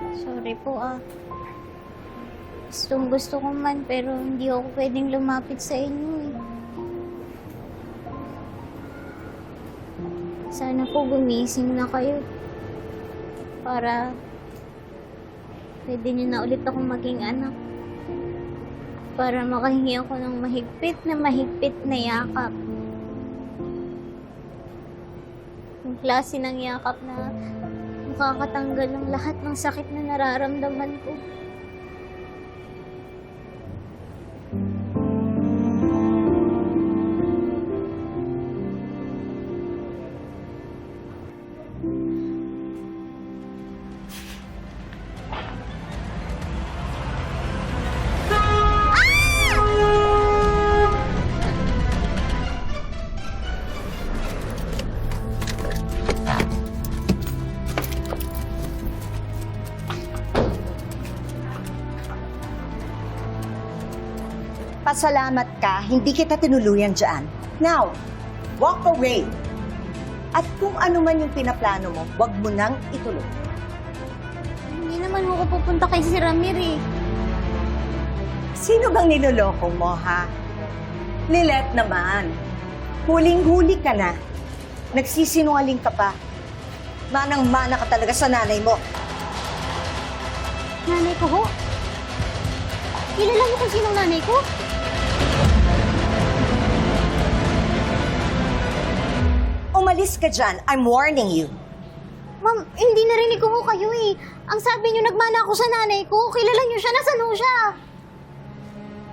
Sorry po ah. Gustong gusto ko man pero hindi ako pwedeng lumapit sa inyo eh. Sana po gumising na kayo. Para pwede niyo na ulit akong maging anak. Para makahingi ako ng mahigpit na mahigpit na yakap. Yung klase ng yakap na makakatanggal ng lahat ng sakit na nararamdaman ko. Pasalamat ka, hindi kita tinuluyan dyan. Now, walk away. At kung ano man yung pinaplano mo, wag mo nang ituloy. Hindi naman ako pupunta kay si Ramir eh. Sino bang niloloko mo, ha? Lilet naman. Huling-huli ka na. Nagsisinungaling ka pa. Manang-mana ka talaga sa nanay mo. Nanay ko ho? Kilala mo kung sinong nanay ko? Umalis ka dyan. I'm warning you. Ma'am, hindi narinig ko ho kayo eh. Ang sabi niyo, nagmana ako sa nanay ko. Kilala niyo siya, nasan ho siya?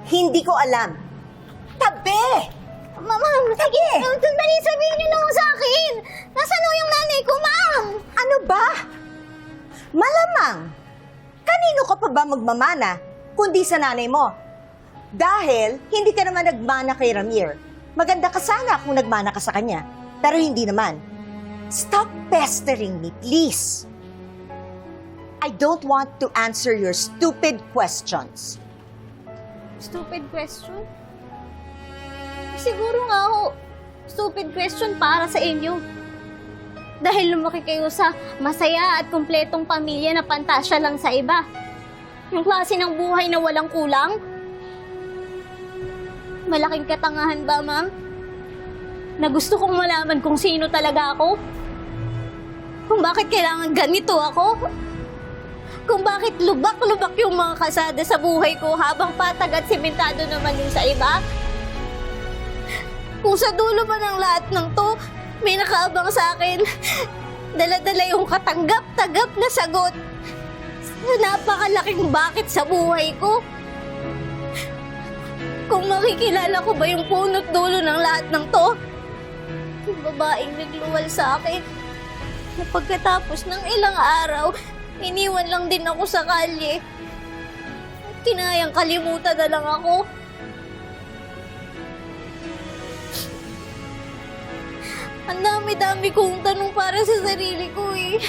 Hindi ko alam. Tabi! Ma- ma'am, sige. Uh, Dali, sabihin niyo na ho sa akin. Nasaan ho yung nanay ko, ma'am? Ano ba? Malamang. Kanino ka pa ba magmamana kundi sa nanay mo? Dahil hindi ka naman nagmana kay Ramir. Maganda ka sana kung nagmana ka sa kanya. Pero hindi naman. Stop pestering me, please. I don't want to answer your stupid questions. Stupid question? Siguro nga ho, stupid question para sa inyo. Dahil lumaki kayo sa masaya at kumpletong pamilya na pantasya lang sa iba. Yung klase ng buhay na walang kulang. Malaking katangahan ba, ma'am? Na gusto kong malaman kung sino talaga ako? Kung bakit kailangan ganito ako? Kung bakit lubak-lubak yung mga kasada sa buhay ko habang patag at simentado naman yung sa iba? Kung sa dulo ba ng lahat ng to, may nakaabang sa akin, dala-dala yung katanggap-tagap na sagot sa napakalaking bakit sa buhay ko. Kung makikilala ko ba yung punot dulo ng lahat ng to, yung babaeng nagluwal sa akin, pagkatapos ng ilang araw, iniwan lang din ako sa kalye. Kinayang kalimutan na lang ako. Ang dami-dami kong tanong para sa sarili ko eh.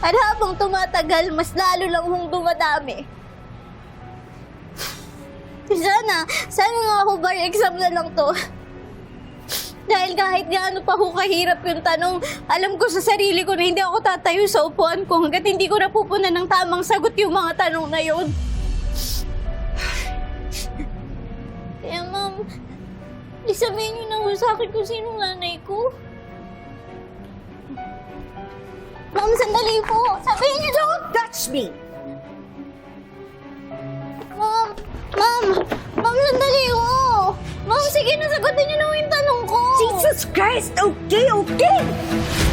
At habang tumatagal, mas lalo lang hong dumadami. Sana, sana nga ako bar exam na lang to. Dahil kahit gaano pa ho kahirap yung tanong, alam ko sa sarili ko na hindi ako tatayo sa upuan ko hanggat hindi ko napupunan ng tamang sagot yung mga tanong na yun. Kaya ma'am, isabihin niyo na ho sa akin kung sinong nanay ko. Ma'am, sandali po. Sabihin niyo Don't touch me! Sige na, sagutin niyo na yung tanong ko. Jesus Christ! Okay, okay!